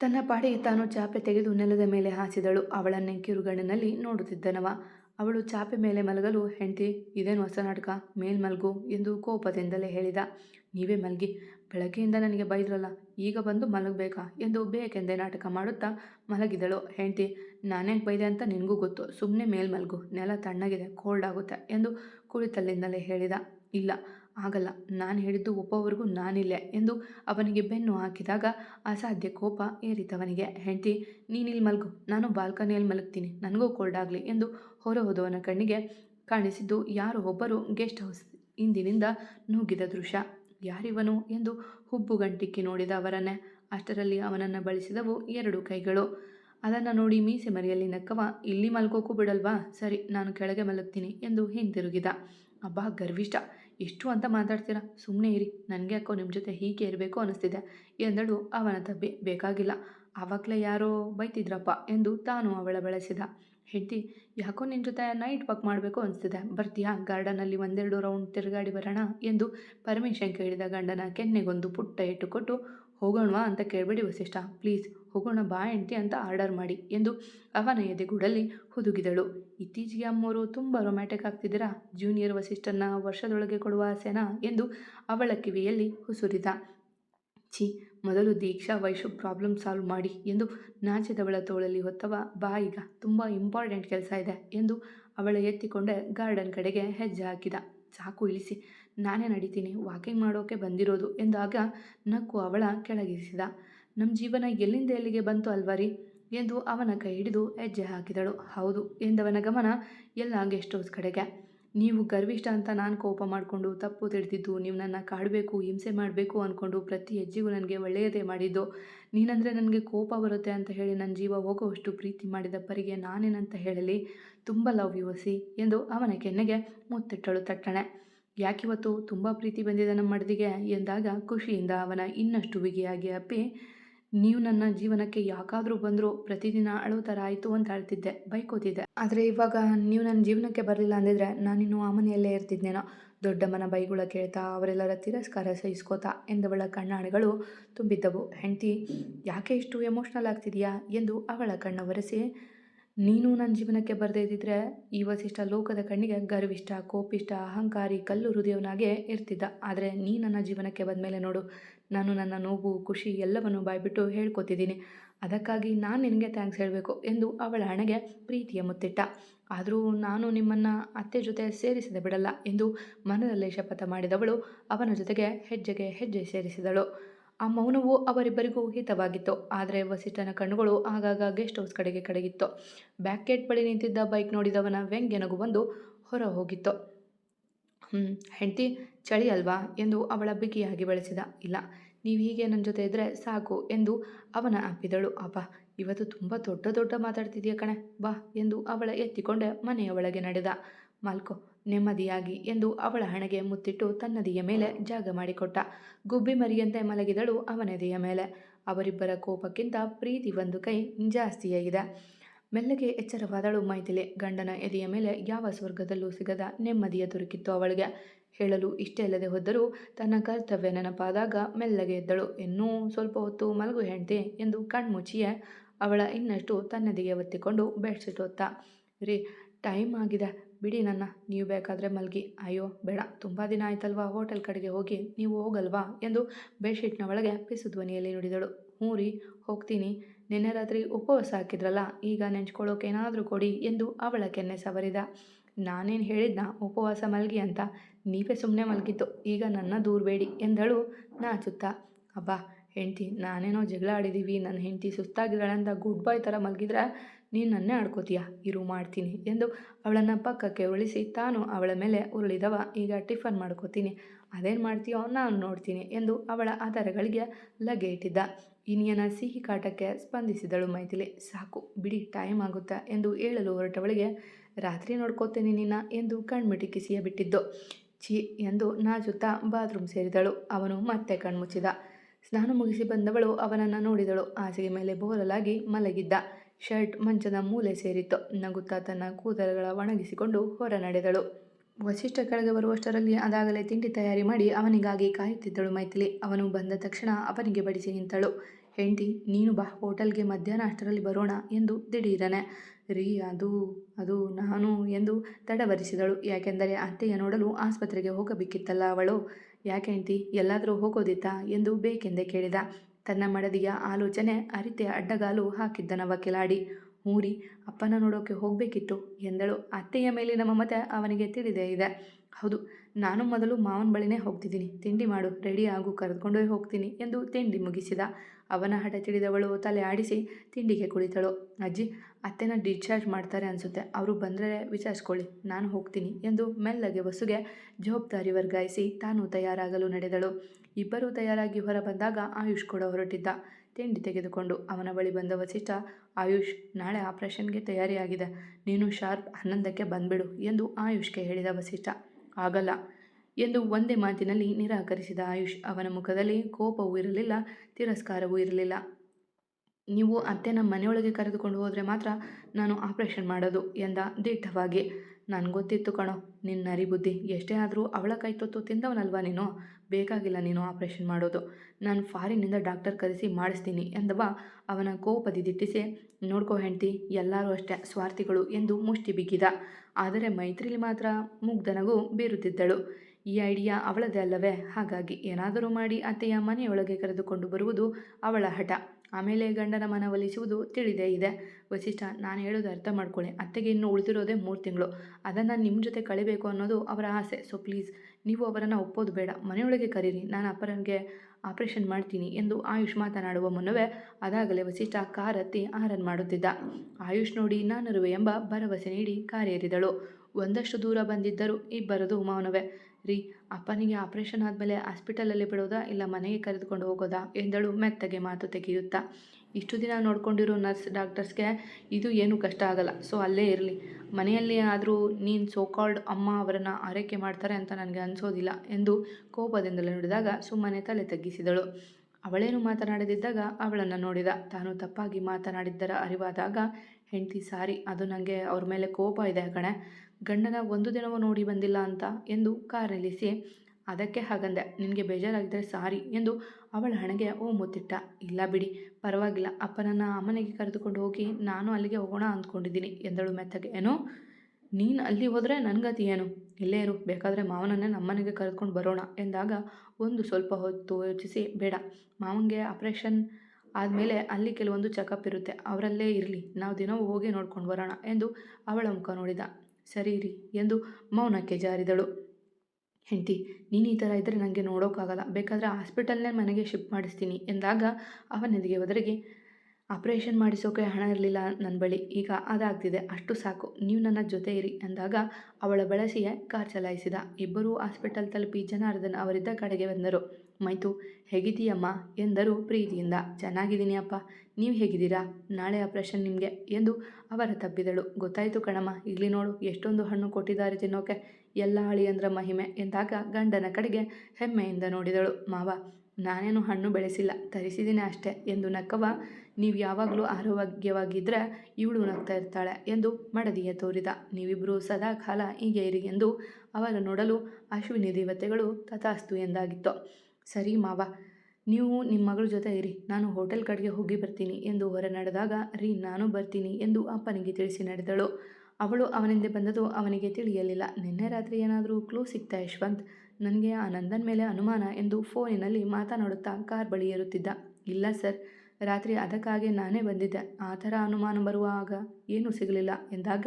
ತನ್ನ ಪಾಡಿಗೆ ತಾನು ಚಾಪೆ ತೆಗೆದು ನೆಲದ ಮೇಲೆ ಹಾಸಿದಳು. ಅವಳನ್ನೇ ಕಿರುಗಣ್ಣಿನಲ್ಲಿ ನೋಡುತ್ತಿದ್ದನವ. ಅವಳು ಚಾಪೆ ಮೇಲೆ ಮಲಗಲು, ಹೆಂಡತಿ, ಇದೇನು ಹೊಸ ನಾಟಕ? ಮೇಲ್ ಮಲಗು ಎಂದು ಕೋಪದಿಂದಲೇ ಹೇಳಿದ. ನೀವೇ ಮಲಗಿ, ಬೆಳಗ್ಗೆಯಿಂದ ನನಗೆ ಬೈದ್ರಲ್ಲ, ಈಗ ಬಂದು ಮಲಗಬೇಕಾ? ಎಂದು ಬೇಕೆಂದೇ ನಾಟಕ ಮಾಡುತ್ತಾ ಮಲಗಿದಳು. ಹೆಂಡತಿ ನಾನೇಗೆ ಬೈದೆ ಅಂತ ನಿನಗೂ ಗೊತ್ತು. ಸುಮ್ಮನೆ ಮೇಲ್ ಮಲಗು. ನೆಲ ತಣ್ಣಗಿದೆ, ಕೋಲ್ಡ್ ಆಗುತ್ತೆ ಎಂದು ಕುಳಿತಲ್ಲಿಂದಲೇ ಹೇಳಿದ. ಇಲ್ಲ ಆಗಲ್ಲ. ನಾನು ಹೇಳಿದ್ದು ಒಪ್ಪೋವರೆಗೂ ನಾನಿಲ್ಲ ಎಂದು ಅವನಿಗೆ ಬೆನ್ನು ಹಾಕಿದಾಗ ಅಸಾಧ್ಯ ಕೋಪ ಏರಿತವನಿಗೆ. ಹೆಂಡತಿ, ನೀನಿಲ್ಲಿ ಮಲಗು. ನಾನು ಬಾಲ್ಕನಿಯಲ್ಲಿ ಮಲಗ್ತೀನಿ. ನನಗೂ ಕೋಲ್ಡ್ ಆಗಲಿ ಎಂದು ಹೊರ ಹೋದವನ ಕಣ್ಣಿಗೆ ಕಾಣಿಸಿದ್ದು ಯಾರೋ ಒಬ್ಬರು ಗೆಸ್ಟ್ ಹೌಸ್ ಇಂದಿನಿಂದ ನುಗ್ಗಿದ ದೃಶ್ಯ. ಯಾರಿವನು? ಎಂದು ಹುಬ್ಬುಗಂಟಿಕ್ಕಿ ನೋಡಿದ ಅವರನ್ನೇ. ಅಷ್ಟರಲ್ಲಿ ಅವನನ್ನು ಬಳಸಿದವು ಎರಡು ಕೈಗಳು. ಅದನ್ನು ನೋಡಿ ಮೀಸೆ ಮರಿಯಲ್ಲಿ ನಕ್ಕವ. ಇಲ್ಲಿ ಮಲ್ಕೋಕು ಬಿಡಲ್ವಾ? ಸರಿ, ನಾನು ಕೆಳಗೆ ಮಲಗ್ತೀನಿ ಎಂದು ಹಿಂತಿರುಗಿದ. ಅಬ್ಬಾ ಗರ್ವಿಷ್ಟ ಎಷ್ಟು ಅಂತ ಮಾತಾಡ್ತೀರಾ? ಸುಮ್ಮನೆ ಇರಿ. ನನಗೆ ಯಾಕೋ ನಿಮ್ಮ ಜೊತೆ ಹೀಗೆ ಇರಬೇಕು ಅನ್ನಿಸ್ತಿದೆ ಎಂದಳು ಅವನ ತಬ್ಬಿ. ಬೇಕಾಗಿಲ್ಲ. ಆವಾಗಲೇ ಯಾರೋ ಬೈತಿದ್ರಪ್ಪ ಎಂದು ತಾನು ಅವಳ ಬಳಸಿದ. ಹೆಂಡತಿ, ಯಾಕೋ ನಿನ್ನ ಜೊತೆ ನೈಟ್ ವಾಕ್ ಮಾಡಬೇಕು ಅನಿಸ್ತಿದೆ. ಬರ್ತೀಯಾ? ಗಾರ್ಡನಲ್ಲಿ ಒಂದೆರಡು ರೌಂಡ್ ತಿರುಗಾಡಿ ಬರೋಣ ಎಂದು ಪರ್ಮಿಷನ್ ಕೇಳಿದ ಗಂಡನ ಕೆನ್ನೆಗೊಂದು ಪುಟ್ಟ ಇಟ್ಟುಕೊಟ್ಟು ಹೋಗೋಣವಾ ಅಂತ ಕೇಳಬೇಡಿ ವಸಿಷ್ಠ. ಪ್ಲೀಸ್, ಹೋಗೋಣ ಬಾ ಹೆಂಡತಿ ಅಂತ ಆರ್ಡರ್ ಮಾಡಿ ಎಂದು ಅವನ ಎದೆಗೂಡಲ್ಲಿ ಹುದುಗಿದಳು. ಇತ್ತೀಚೆಗೆ ಅಮ್ಮವರು ತುಂಬ ರೊಮ್ಯಾಟಿಕ್ ಆಗ್ತಿದ್ದೀರಾ? ಜೂನಿಯರ್ ವಸಿಷ್ಠನ್ನ ವರ್ಷದೊಳಗೆ ಕೊಡುವ ಆಸೆನಾ? ಎಂದು ಅವಳ ಕಿವಿಯಲ್ಲಿ ಹುಸುರಿದ ಛಿ, ಮೊದಲು ದೀಕ್ಷಾ ವೈಶು ಪ್ರಾಬ್ಲಮ್ ಸಾಲ್ವ್ ಮಾಡಿ ಎಂದು ನಾಚಿದವಳ ತೋಳಲ್ಲಿ ಹೊತ್ತವ ಬಾ ಈಗ ತುಂಬ ಇಂಪಾರ್ಟೆಂಟ್ ಕೆಲಸ ಇದೆ ಎಂದು ಅವಳ ಎತ್ತಿಕೊಂಡೆ ಗಾರ್ಡನ್ ಕಡೆಗೆ ಹೆಜ್ಜೆ ಹಾಕಿದ. ಸಾಕು ಇಳಿಸಿ, ನಾನೇ ನಡೀತೀನಿ ವಾಕಿಂಗ್ ಮಾಡೋಕೆ ಬಂದಿರೋದು ಎಂದಾಗ ನಕ್ಕು ಅವಳ ಕೆಳಗಿರಿಸಿದ ನಮ್ಮ ಜೀವನ ಎಲ್ಲಿಂದ ಎಲ್ಲಿಗೆ ಬಂತು ಅಲ್ವರಿ? ಎಂದು ಅವನ ಕೈ ಹಿಡಿದು ಹೆಜ್ಜೆ ಹಾಕಿದಳು. ಹೌದು, ಎಂದವನ ಗಮನ ಎಲ್ಲ ಗೆಸ್ಟ್ ಹೌಸ್ ಕಡೆಗೆ. ನೀವು ಗರ್ವಿಷ್ಠ ಅಂತ ನಾನು ಕೋಪ ಮಾಡಿಕೊಂಡು ತಪ್ಪು ತಿಳಿದಿದ್ದು ನೀವು ನನ್ನ ಕಾಡಬೇಕು, ಹಿಂಸೆ ಮಾಡಬೇಕು ಅಂದ್ಕೊಂಡು ಪ್ರತಿ ಹೆಜ್ಜೆಗೂ ನನಗೆ ಒಳ್ಳೆಯದೇ ಮಾಡಿದ್ದು. ನೀನಂದರೆ ನನಗೆ ಕೋಪ ಬರುತ್ತೆ ಅಂತ ಹೇಳಿ ನನ್ನ ಜೀವ ಹೋಗುವಷ್ಟು ಪ್ರೀತಿ ಮಾಡಿದ ಪರಿಗೆ ನಾನೇನಂತ ಹೇಳಲಿ? ತುಂಬ ಲವ್ ಯು ಎಂದು ಅವನ ಕೆನ್ನೆಗೆ ಮುತ್ತಿಟ್ಟಳು ತಟ್ಟಣೆ. ಯಾಕಿವತ್ತು ತುಂಬ ಪ್ರೀತಿ ಬಂದಿದೆ ನಮ್ಮ ಮಡದಿಗೆ? ಎಂದಾಗ ಖುಷಿಯಿಂದ ಅವನ ಇನ್ನಷ್ಟು ಬಿಗಿಯಾಗಿ ಅಪ್ಪಿ ನೀವು ನನ್ನ ಜೀವನಕ್ಕೆ ಯಾಕಾದರೂ ಬಂದರೂ ಪ್ರತಿದಿನ ಅಳೋ ಥರ ಆಯಿತು ಅಂತ ಅಳ್ತಿದ್ದೆ ಬೈಕೋತಿದ್ದೆ ಆದರೆ ಇವಾಗ ನೀವು ನನ್ನ ಜೀವನಕ್ಕೆ ಬರಲಿಲ್ಲ ಅಂದಿದ್ರೆ ನಾನಿನ್ನು ಆ ಮನೆಯಲ್ಲೇ ಇರ್ತಿದ್ನೇನೋ? ದೊಡ್ಡಮ್ಮನ ಬೈಗುಳ ಕೇಳ್ತಾ ಅವರೆಲ್ಲರ ತಿರಸ್ಕಾರ ಸಹಿಸ್ಕೋತಾ ಎಂದವಳ ಕಣ್ಣಾಣೆಗಳು ತುಂಬಿದ್ದವು. ಹೆಂಡತಿ, ಯಾಕೆ ಇಷ್ಟು ಎಮೋಷ್ನಲ್ ಆಗ್ತಿದೆಯಾ? ಎಂದು ಅವಳ ಕಣ್ಣು ಒರೆಸಿ, ನೀನು ನನ್ನ ಜೀವನಕ್ಕೆ ಬರದೇ ಇದ್ದಿದ್ರೆ ಈ ವಸಿಷ್ಠ ಲೋಕದ ಕಣ್ಣಿಗೆ ಗರ್ವಿಷ್ಠ ಕೋಪಿಷ್ಟ ಅಹಂಕಾರಿ, ಕಲ್ಲು ಹೃದಯವನಾಗೆ ಇರ್ತಿದ್ದ. ಆದರೆ ನೀ ನನ್ನ ಜೀವನಕ್ಕೆ ಬಂದ ಮೇಲೆ ನೋಡು ನಾನು ನನ್ನ ನೋವು, ಖುಷಿ ಎಲ್ಲವನ್ನು ಬಾಯ್ಬಿಟ್ಟು ಹೇಳ್ಕೊತಿದ್ದೀನಿ. ಅದಕ್ಕಾಗಿ ನಾನು ನಿನಗೆ ಥ್ಯಾಂಕ್ಸ್ ಹೇಳಬೇಕು ಎಂದು ಅವಳ ಹಣೆಗೆ ಪ್ರೀತಿಯ ಮುತ್ತಿಟ್ಟ. ಆದರೂ ನಾನು ನಿಮ್ಮನ್ನು ಅತ್ತೆ ಜೊತೆ ಸೇರಿಸದೆ ಬಿಡಲ್ಲ ಎಂದು ಮನದಲ್ಲೇ ಶಪಥ ಮಾಡಿದವಳು ಅವನ ಜೊತೆಗೆ ಹೆಜ್ಜೆಗೆ ಹೆಜ್ಜೆ ಸೇರಿಸಿದಳು. ಆ ಮೌನವು ಅವರಿಬ್ಬರಿಗೂ ಹಿತವಾಗಿತ್ತು. ಆದರೆ ವಸಿಷ್ಠನ ಕಣ್ಣುಗಳು ಆಗಾಗ ಗೆಸ್ಟ್ ಹೌಸ್ ಕಡೆಗೆ ಕಡೆಗಿತ್ತು. ಬ್ಯಾಕ್ ಬಳಿ ನಿಂತಿದ್ದ ಬೈಕ್ ನೋಡಿದವನ ವ್ಯಂಗ್ಯ ನಗು ಬಂದು ಹೊರ ಹೋಗಿತ್ತು. ಹೆಂಡತಿ ಚಳಿ ಅಲ್ವಾ ಎಂದು ಅವಳ ಬಿಗಿಯಾಗಿ ಬೆಳೆಸಿದ, ಇಲ್ಲ, ನೀವು ಹೀಗೆ ನನ್ನ ಜೊತೆ ಇದ್ದರೆ ಸಾಕು ಎಂದು ಅವನ ಅಪ್ಪಿದಳು. ಅಪ್ಪ ಇವತ್ತು ತುಂಬ ದೊಡ್ಡ ದೊಡ್ಡ ಮಾತಾಡ್ತಿದೆಯಾ ಕಣೆ, ಬಾ ಎಂದು ಅವಳ ಎತ್ತಿಕೊಂಡೆ ಮನೆಯ ಒಳಗೆ ನಡೆದ. ಮಾಲ್ಕೋ, ನೆಮ್ಮದಿಯಾಗಿ ಎಂದು ಅವಳ ಹಣೆಗೆ ಮುತ್ತಿಟ್ಟು ತನ್ನದಿಯ ಮೇಲೆ ಜಾಗ ಮಾಡಿಕೊಟ್ಟ. ಗುಬ್ಬಿ ಮರಿಯಂತೆ ಮಲಗಿದಳು ಅವನೆದೆಯ ಮೇಲೆ. ಅವರಿಬ್ಬರ ಕೋಪಕ್ಕಿಂತ ಪ್ರೀತಿ ಒಂದು ಕೈ ಜಾಸ್ತಿಯಾಗಿದೆ. ಮೆಲ್ಲಗೆ ಎಚ್ಚರವಾದಳು ಮೈಥಿಲಿ. ಗಂಡನ ಎದೆಯ ಮೇಲೆ ಯಾವ ಸ್ವರ್ಗದಲ್ಲೂ ಸಿಗದ ನೆಮ್ಮದಿಯ ದೊರಕಿತ್ತು ಅವಳಿಗೆ. ಹೇಳಲು ಇಷ್ಟೇ ಇಲ್ಲದೆ ಹೋದರೂ ತನ್ನ ಕರ್ತವ್ಯ ನೆನಪಾದಾಗ ಮೆಲ್ಲಗೆ ಎದ್ದಳು. ಇನ್ನೂ ಸ್ವಲ್ಪ ಹೊತ್ತು ಮಲಗು ಹೆಂಡ್ತಿ ಎಂದು ಕಣ್ಮುಚ್ಚಿಯೇ ಅವಳ ಇನ್ನಷ್ಟು ತನ್ನದಿಗೆ ಒತ್ತಿಕೊಂಡು ಬೆಡ್ಶೀಟ್ ಹೊತ್ತ ರೀ, ಟೈಮ್ ಆಗಿದೆ. ಬಿಡಿ ನನ್ನ, ನೀವು ಬೇಕಾದರೆ ಮಲಗಿ. ಅಯ್ಯೋ, ಬೇಡ. ತುಂಬ ದಿನ ಆಯ್ತಲ್ವಾ ಹೋಟೆಲ್ ಕಡೆಗೆ ಹೋಗಿ? ನೀವು ಹೋಗಲ್ವಾ? ಎಂದು ಬೆಡ್ಶೀಟ್ನ ಒಳಗೆ ಪಿಸು ಧ್ವನಿಯಲ್ಲಿ ನುಡಿದಳು. ಹ್ಞೂ ರೀ, ಹೋಗ್ತೀನಿ. ನಿನ್ನೆ ರಾತ್ರಿ ಉಪವಾಸ ಹಾಕಿದ್ರಲ್ಲ, ಈಗ ನೆಂಚ್ಕೊಳ್ಳೋಕೆ ಏನಾದರೂ ಕೊಡಿ ಎಂದು ಅವಳ ಕೆನ್ನೆ ಸವರಿದ. ನಾನೇನು ಹೇಳಿದ್ನ, ಉಪವಾಸ ಮಲಗಿ ಅಂತ? ನೀವೇ ಸುಮ್ಮನೆ ಮಲಗಿತ್ತು ಈಗ ನನ್ನ ದೂರಬೇಡಿ ಎಂದಳು ನಾಚುತ್ತಾ. ಅಬ್ಬಾ, ಹೆಂಡ್ತಿ, ನಾನೇನೋ ಜಗಳ ಆಡಿದ್ದೀವಿ ನನ್ನ ಹೆಂಡ್ತಿ ಸುಸ್ತಾಗಿದ್ದಾಳೆ ಅಂತ ಗುಡ್ ಬಾಯ್ ಥರ ಮಲಗಿದ್ರೆ ನೀನು ನನ್ನೇ ಆಡ್ಕೋತೀಯ? ಇರು, ಮಾಡ್ತೀನಿ ಎಂದು ಅವಳನ್ನು ಪಕ್ಕಕ್ಕೆ ಉರುಳಿಸಿ ತಾನು ಅವಳ ಮೇಲೆ ಉರುಳಿದವ. ಈಗ ಟಿಫನ್ ಮಾಡ್ಕೋತೀನಿ. ಅದೇನು ಮಾಡ್ತೀಯೋ ನಾನು ನೋಡ್ತೀನಿ ಎಂದು ಅವಳ ಆಧಾರಗಳಿಗೆ ಲಗೆ ಇಟ್ಟಿದ್ದ ಇನಿಯನ ಸಿಹಿ ಕಾಟಕ್ಕೆ ಸ್ಪಂದಿಸಿದಳು ಮೈಥಿಲಿ. ಸಾಕು, ಬಿಡಿ, ಟೈಮ್ ಆಗುತ್ತಾ ಎಂದು ಹೇಳಲು ಹೊರಟವಳಿಗೆ, ರಾತ್ರಿ ನೋಡ್ಕೋತೇನೆ ನಿನ್ನ ಎಂದು ಕಣ್ಮಿಟಿಕಿಸಿಯ ಬಿಟ್ಟಿದ್ದು. ಛೀ ಎಂದು ನಾಜುತ್ತಾ ಬಾತ್ರೂಮ್ ಸೇರಿದಳು. ಅವನು ಮತ್ತೆ ಕಣ್ಮುಚ್ಚಿದ. ಸ್ನಾನ ಮುಗಿಸಿ ಬಂದವಳು ಅವನನ್ನು ನೋಡಿದಳು. ಹಾಸಿಗೆ ಮೇಲೆ ಬೋರಲಾಗಿ ಮಲಗಿದ್ದ. ಶರ್ಟ್ ಮಂಚದ ಮೂಲೆ ಸೇರಿತ್ತು. ನಗುತ್ತಾ ತನ್ನ ಕೂದಲುಗಳ ಒಣಗಿಸಿಕೊಂಡು ಹೊರ ನಡೆದಳು. ವಶಿಷ್ಠ ಕೆಳಗೆ ಬರುವಷ್ಟರಲ್ಲಿ ಅದಾಗಲೇ ತಿಂಡಿ ತಯಾರಿ ಮಾಡಿ ಅವನಿಗಾಗಿ ಕಾಯುತ್ತಿದ್ದಳು ಮೈಥಿಲಿ. ಅವನು ಬಂದ ತಕ್ಷಣ ಅವನಿಗೆ ಬಡಿಸಿ ನಿಂತಳು. ಹೆಂಡತಿ, ನೀನು ಬಾ, ಹೋಟೆಲ್ಗೆ ಮಧ್ಯಾಹ್ನ ಅಷ್ಟರಲ್ಲಿ ಬರೋಣ ಎಂದು ದಿಢೀರನೆ. ರೀ, ಅದು ಅದು ನಾನು ಎಂದು ತಡವರಿಸಿದಳು. ಯಾಕೆಂದರೆ ಅತ್ತೆಯ ನೋಡಲು ಆಸ್ಪತ್ರೆಗೆ ಹೋಗಬೇಕಿತ್ತಲ್ಲ ಅವಳು. ಯಾಕೆ ಎಲ್ಲಾದರೂ ಹೋಗೋದಿತ್ತಾ ಎಂದು ಬೇಕೆಂದೇ ಕೇಳಿದ. ತನ್ನ ಮಡದಿಯ ಆಲೋಚನೆ ಅರಿತೆ ಅಡ್ಡಗಾಲು ಹಾಕಿದ್ದನವ ವಕೀಲಾಡಿ. ಮೂರಿ ಅಪ್ಪನ ನೋಡೋಕೆ ಹೋಗಬೇಕಿತ್ತು ಎಂದಳು. ಅತ್ತೆಯ ಮೇಲಿನ ಮಮತೆ ಅವನಿಗೆ ತಿಳಿದೇ ಇದೆ. ಹೌದು, ನಾನು ಮೊದಲು ಮಾವನ ಬಳಿನೇ ಹೋಗ್ತಿದ್ದೀನಿ. ತಿಂಡಿ ಮಾಡು, ರೆಡಿ ಆಗು, ಕರೆದುಕೊಂಡೇ ಹೋಗ್ತೀನಿ ಎಂದು ತಿಂಡಿ ಮುಗಿಸಿದ. ಅವನ ಹಠ ತಿಳಿದವಳು ತಲೆ ಆಡಿಸಿ ತಿಂಡಿಗೆ ಕುಳಿತಳು. ಅಜ್ಜಿ, ಅತ್ತೆನ ಡಿಸ್ಚಾರ್ಜ್ ಮಾಡ್ತಾರೆ ಅನಿಸುತ್ತೆ. ಅವರು ಬಂದರೆ ವಿಚಾರಿಸ್ಕೊಳ್ಳಿ. ನಾನು ಹೋಗ್ತೀನಿ ಎಂದು ಮೆಲ್ಲಗೆ ಬಸ್ಸುಗೆ ಜವಾಬ್ದಾರಿ ವರ್ಗಾಯಿಸಿ ತಾನು ತಯಾರಾಗಲು ನಡೆದಳು. ಇಬ್ಬರೂ ತಯಾರಾಗಿ ಹೊರ ಬಂದಾಗ ಆಯುಷ್ ಕೂಡ ಹೊರಟಿದ್ದ. ತಿಂಡಿ ತೆಗೆದುಕೊಂಡು ಅವನ ಬಳಿ ಬಂದ ವಸಿಷ್ಠ, ಆಯುಷ್, ನಾಳೆ ಆಪರೇಷನ್ಗೆ ತಯಾರಿಯಾಗಿದೆ. ನೀನು ಶಾರ್ಪ್ ಹನ್ನೊಂದಕ್ಕೆ ಬಂದ್ಬಿಡು ಎಂದು ಆಯುಷ್ಗೆ ಹೇಳಿದ ವಸಿಷ್ಠ. ಆಗಲ್ಲ. ಎಂದು ಒಂದೇ ಮಾತಿನಲ್ಲಿ ನಿರಾಕರಿಸಿದ ಆಯುಷ್, ಅವನ ಮುಖದಲ್ಲಿ ಕೋಪವೂ ಇರಲಿಲ್ಲ, ತಿರಸ್ಕಾರವೂ ಇರಲಿಲ್ಲ. ನೀವು ಅತ್ತೆನ ಮನೆಯೊಳಗೆ ಕರೆದುಕೊಂಡು ಹೋದರೆ ಮಾತ್ರ ನಾನು ಆಪರೇಷನ್ ಮಾಡೋದು ಎಂದ ದಿಟ್ಟವಾಗಿ. ನಾನು ಗೊತ್ತಿತ್ತು ಕಣೋ ನಿನ್ನ ಅರಿಬುದ್ಧಿ ಎಷ್ಟೇ ಆದರೂ ಅವಳ ಕೈ ತೊತ್ತು ತಿಂದವನಲ್ವಾ ನೀನು? ಬೇಕಾಗಿಲ್ಲ ನೀನು ಆಪರೇಷನ್ ಮಾಡೋದು. ನಾನು ಫಾರಿನಿಂದ ಡಾಕ್ಟರ್ ಕರೆಸಿ ಮಾಡಿಸ್ತೀನಿ ಎಂದವ ಅವನ ಕೋಪದಿ ದಿಟ್ಟಿಸಿ. ನೋಡ್ಕೋ ಹೆಂಡ್ತಿ, ಎಲ್ಲರೂ ಅಷ್ಟೇ ಸ್ವಾರ್ಥಿಗಳು ಎಂದು ಮುಷ್ಟಿ ಬಿಗಿದ. ಆದರೆ ಮೈತ್ರಿಲಿ ಮಾತ್ರ ಮುಗ್ಧನಗೂ ಬೀರುತ್ತಿದ್ದಳು. ಈ ಐಡಿಯಾ ಅವಳದೇ ಅಲ್ಲವೇ? ಹಾಗಾಗಿ ಏನಾದರೂ ಮಾಡಿ ಅತ್ತೆಯ ಮನೆಯೊಳಗೆ ಕರೆದುಕೊಂಡು ಬರುವುದು ಅವಳ ಹಠ. ಆಮೇಲೆ ಗಂಡನ ಮನವೊಲಿಸುವುದು ತಿಳಿದೇ ಇದೆ. ವಸಿಷ್ಠ, ನಾನು ಹೇಳೋದು ಅರ್ಥ ಮಾಡ್ಕೊಳ್ಳಿ. ಅತ್ತೆಗೆ ಇನ್ನು ಉಳಿದಿರೋದೇ ಮೂರು ತಿಂಗಳು. ಅದನ್ನು ನಿಮ್ಮ ಜೊತೆ ಕಳಿಬೇಕು ಅನ್ನೋದು ಅವರ ಆಸೆ. ಸೊ ಪ್ಲೀಸ್ ನೀವು ಅವರನ್ನು ಒಪ್ಪೋದು ಬೇಡ. ಮನೆಯೊಳಗೆ ಕರೀರಿ. ನಾನು ಅಪ್ಪರನಿಗೆ ಆಪರೇಷನ್ ಮಾಡ್ತೀನಿ ಎಂದು ಆಯುಷ್ ಮಾತನಾಡುವ ಮುನ್ನವೇ ಅದಾಗಲೇ ವಸಿಷ್ಠ ಕಾರ್ ಹತ್ತಿ ಆರನ್ ಮಾಡುತ್ತಿದ್ದ. ಆಯುಷ್ ನೋಡಿ ನಾನರುವೆ ಎಂಬ ಭರವಸೆ ನೀಡಿ ಕಾರೇರಿದಳು ಒಂದಷ್ಟು ದೂರ ಬಂದಿದ್ದರೂ ಇಬ್ಬರದು ಮೌನವೇ. ರೀ ಅಪ್ಪನಿಗೆ ಆಪರೇಷನ್ ಆದಮೇಲೆ ಹಾಸ್ಪಿಟಲಲ್ಲಿ ಬಿಡೋದಾ ಇಲ್ಲ ಮನೆಗೆ ಕರೆದುಕೊಂಡು ಹೋಗೋದಾ? ಎಂದಳು ಮೆತ್ತಗೆ ಮಾತು ತೆಗೆಯುತ್ತಾ. ಇಷ್ಟು ದಿನ ನೋಡ್ಕೊಂಡಿರೋ ನರ್ಸ್ ಡಾಕ್ಟರ್ಸ್ಗೆ ಇದು ಏನೂ ಕಷ್ಟ ಆಗಲ್ಲ. ಸೊ, ಅಲ್ಲೇ ಇರಲಿ. ಮನೆಯಲ್ಲಿ ಆದರೂ ನೀನು ಸೋಕಾಲ್ಡ್ ಅಮ್ಮ ಅವರನ್ನು ಆರೈಕೆ ಮಾಡ್ತಾರೆ ಅಂತ ನನಗೆ ಅನಿಸೋದಿಲ್ಲ ಎಂದು ಕೋಪದಿಂದಲೇ ನೋಡಿದಾಗ ಸುಮ್ಮನೆ ತಲೆ ತಗ್ಗಿಸಿದಳು. ಅವಳೇನು ಮಾತನಾಡದಿದ್ದಾಗ ಅವಳನ್ನು ನೋಡಿದ. ತಾನು ತಪ್ಪಾಗಿ ಮಾತನಾಡಿದ್ದರ ಅರಿವಾದಾಗ, ಹೆಂಡತಿ, ಸಾರಿ. ಅದು ನನಗೆ ಅವ್ರ ಮೇಲೆ ಕೋಪ ಇದೆ ಕಣೆ. ಗಂಡನ ಒಂದು ದಿನವೂ ನೋಡಿ ಬಂದಿಲ್ಲ ಅಂತ ಎಂದು ಕಾರ್ ಅದಕ್ಕೆ ಹಾಗಂದೆ, ನಿನಗೆ ಬೇಜಾರಾಗಿದ್ದರೆ ಸಾರಿ ಎಂದು ಅವಳ ಹಣೆಗೆ ಓ ಮುತ್ತಿಟ್ಟ ಇಲ್ಲ ಬಿಡಿ, ಪರವಾಗಿಲ್ಲ, ಅಪ್ಪನನ್ನು ಅಮ್ಮನಿಗೆ ಕರೆದುಕೊಂಡು ಹೋಗಿ ನಾನು ಅಲ್ಲಿಗೆ ಹೋಗೋಣ ಅಂದ್ಕೊಂಡಿದ್ದೀನಿ ಎಂದಳು ಮೆತ್ತಗೆ. ಏನು? ನೀನು ಅಲ್ಲಿ ಹೋದರೆ ನನಗತಿ ಏನು? ಇಲ್ಲೇ ಇರು, ಬೇಕಾದರೆ ಮಾವನನ್ನೇ ನಮ್ಮನೆಗೆ ಕರೆದುಕೊಂಡು ಬರೋಣ ಎಂದಾಗ ಒಂದು ಸ್ವಲ್ಪ ಹೊತ್ತು ಯೋಚಿಸಿ, ಬೇಡ ಮಾವನಿಗೆ ಆಪ್ರೇಷನ್ ಆದಮೇಲೆ ಅಲ್ಲಿ ಕೆಲವೊಂದು ಚೆಕಪ್ ಇರುತ್ತೆ, ಅವರಲ್ಲೇ ಇರಲಿ, ನಾವು ದಿನವೂ ಹೋಗಿ ನೋಡ್ಕೊಂಡು ಬರೋಣ ಎಂದು ಅವಳ ಮುಖ ನೋಡಿದ. ಸರಿ ರೀ ಎಂದು ಮೌನಕ್ಕೆ ಜಾರಿದಳು. ಹೆಂಡತಿ, ನೀನು ಈ ಥರ ಇದ್ದರೆ ನನಗೆ ನೋಡೋಕ್ಕಾಗಲ್ಲ. ಬೇಕಾದರೆ ಹಾಸ್ಪಿಟಲ್ನೇ ಮನೆಗೆ ಶಿಫ್ಟ್ ಮಾಡಿಸ್ತೀನಿ ಎಂದಾಗ ಅವನೆದಿಗೆ ಒದರಿಗೆ? ಆಪ್ರೇಷನ್ ಮಾಡಿಸೋಕೆ ಹಣ ಇರಲಿಲ್ಲ ನನ್ನ ಬಳಿ. ಈಗ ಅದಾಗ್ತಿದೆ. ಅಷ್ಟು ಸಾಕು. ನೀವು ನನ್ನ ಜೊತೆ ಇರಿ ಅಂದಾಗ ಅವಳ ಬಳಸಿಯೇ ಕಾರ್ ಚಲಾಯಿಸಿದ. ಇಬ್ಬರೂ ಹಾಸ್ಪಿಟಲ್ ತಲುಪಿ ಜನಾರ್ದನ್ ಅವರಿದ್ದ ಕಡೆಗೆ ಬಂದರು. ಮೈತು, ಹೇಗಿದ್ದೀಯಮ್ಮ? ಎಂದರು ಪ್ರೀತಿಯಿಂದ. ಚೆನ್ನಾಗಿದ್ದೀನಿ ಅಪ್ಪ. ನೀವು ಹೇಗಿದ್ದೀರಾ? ನಾಳೆ ಆಪ್ರೇಷನ್ ನಿಮಗೆ, ಎಂದು ಅವರ ತಬ್ಬಿದಳು. ಗೊತ್ತಾಯಿತು ಕಣಮ್ಮ ಇಲ್ಲಿ ನೋಡು, ಎಷ್ಟೊಂದು ಹಣ್ಣು ಕೊಟ್ಟಿದ್ದಾರೆ ತಿನ್ನೋಕೆ. ಎಲ್ಲ ಅಳಿಯಂದ್ರ ಮಹಿಮೆ, ಎಂದಾಗ ಗಂಡನ ಕಡೆಗೆ ಹೆಮ್ಮೆಯಿಂದ ನೋಡಿದಳು. ಮಾವ, ನಾನೇನು ಹಣ್ಣು ಬೆಳೆಸಿಲ್ಲ ತರಿಸಿದ್ದೀನಿ ಅಷ್ಟೇ, ಎಂದು ನಕ್ಕವ, ನೀವು ಯಾವಾಗಲೂ ಆರೋಗ್ಯವಾಗಿದ್ದರೆ ಇವಳು ನಗ್ತಾ ಇರ್ತಾಳೆ, ಎಂದು ಮಡದಿಯ ತೋರಿದ. ನೀವಿಬ್ಬರು ಸದಾ ಕಾಲ ಹೀಗೆ ಇರಿ, ಎಂದು ಅವರ ನೋಡಲು ಅಶ್ವಿನಿ ದೇವತೆಗಳು ತಥಾಸ್ತು ಎಂದಾಗಿತ್ತು. ಸರಿ ಮಾವ ನೀವು ನಿಮ್ಮ ಮಗಳ ಜೊತೆ ಇರಿ, ನಾನು ಹೋಟೆಲ್ ಕಡೆಗೆ ಹೋಗಿ ಬರ್ತೀನಿ ಎಂದು ಹೊರ ನಡೆದಾಗ, ರೀ, ನಾನು ಬರ್ತೀನಿ ಎಂದು ಅಪ್ಪನಿಗೆ ತಿಳಿಸಿ ನಡೆದಳು. ಅವಳು ಅವನಿಂದ ಬಂದದ್ದು ಅವನಿಗೆ ತಿಳಿಯಲಿಲ್ಲ. ನಿನ್ನೆ ರಾತ್ರಿ ಏನಾದರೂ ಕ್ಲೂ ಸಿಗ್ತಾ ಯಶ್ವಂತ್? ನನಗೆ ಆ ನಂದನ್ ಮೇಲೆ ಅನುಮಾನ ಎಂದು ಫೋನಿನಲ್ಲಿ ಮಾತನಾಡುತ್ತಾ ಕಾರ್ ಬಳಿ ಏರುತ್ತಿದ್ದ. ಇಲ್ಲ ಸರ್, ರಾತ್ರಿ ಅದಕ್ಕಾಗಿ ನಾನೇ ಬಂದಿದ್ದೆ. ಆ ಥರ ಅನುಮಾನ ಬರುವಾಗ ಏನೂ ಸಿಗಲಿಲ್ಲ. ಎಂದಾಗ,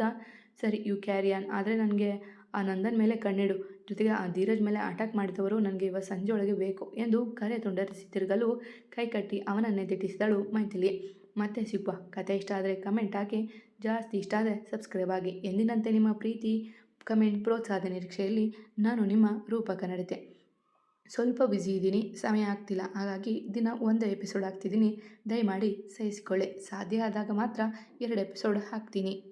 ಸರಿ ಯು ಕ್ಯಾರಿಯಾನ್ ಆದರೆ ನನಗೆ ಆ ನಂದನ್ ಮೇಲೆ ಕಣ್ಣಿಡು. ಜೊತೆಗೆ ಆ ಧೀರಜ್ ಮೇಲೆ ಅಟ್ಯಾಕ್ ಮಾಡಿದವರು ನನಗೆ ಇವ ಸಂಜೆ ಬೇಕು ಎಂದು ಕರೆ ತುಂಡರಿಸಿ ತಿರುಗಲು ಕೈಕಟ್ಟಿ ಅವನನ್ನೇ ದಿಟ್ಟಿಸಿದಳು ಮೈಥಿಲಿ. ಮತ್ತೆ ಸಿಪ್ಪ ಕತೆ ಇಷ್ಟ ಆದರೆ ಕಮೆಂಟ್ ಹಾಕಿ. ಜಾಸ್ತಿ ಇಷ್ಟ ಆದರೆ ಸಬ್ಸ್ಕ್ರೈಬ್ ಆಗಿ. ಎಂದಿನಂತೆ ನಿಮ್ಮ ಪ್ರೀತಿ ಕಮೆಂಟ್ ಪ್ರೋತ್ಸಾಹದ ನಿರೀಕ್ಷೆಯಲ್ಲಿ ನಾನು ನಿಮ್ಮ ರೂಪ ಕನ್ನಡತೆ ಸ್ವಲ್ಪ ಬ್ಯುಸಿ ಇದ್ದೀನಿ, ಸಮಯ ಆಗ್ತಿಲ್ಲ. ಹಾಗಾಗಿ ದಿನ ಒಂದು ಎಪಿಸೋಡ್ ಹಾಕ್ತಿದ್ದೀನಿ. ದಯಮಾಡಿ ಸಹಿಸಿಕೊಳ್ಳಿ. ಸಾಧ್ಯ ಆದಾಗ ಮಾತ್ರ ಎರಡು ಎಪಿಸೋಡ್ ಹಾಕ್ತೀನಿ.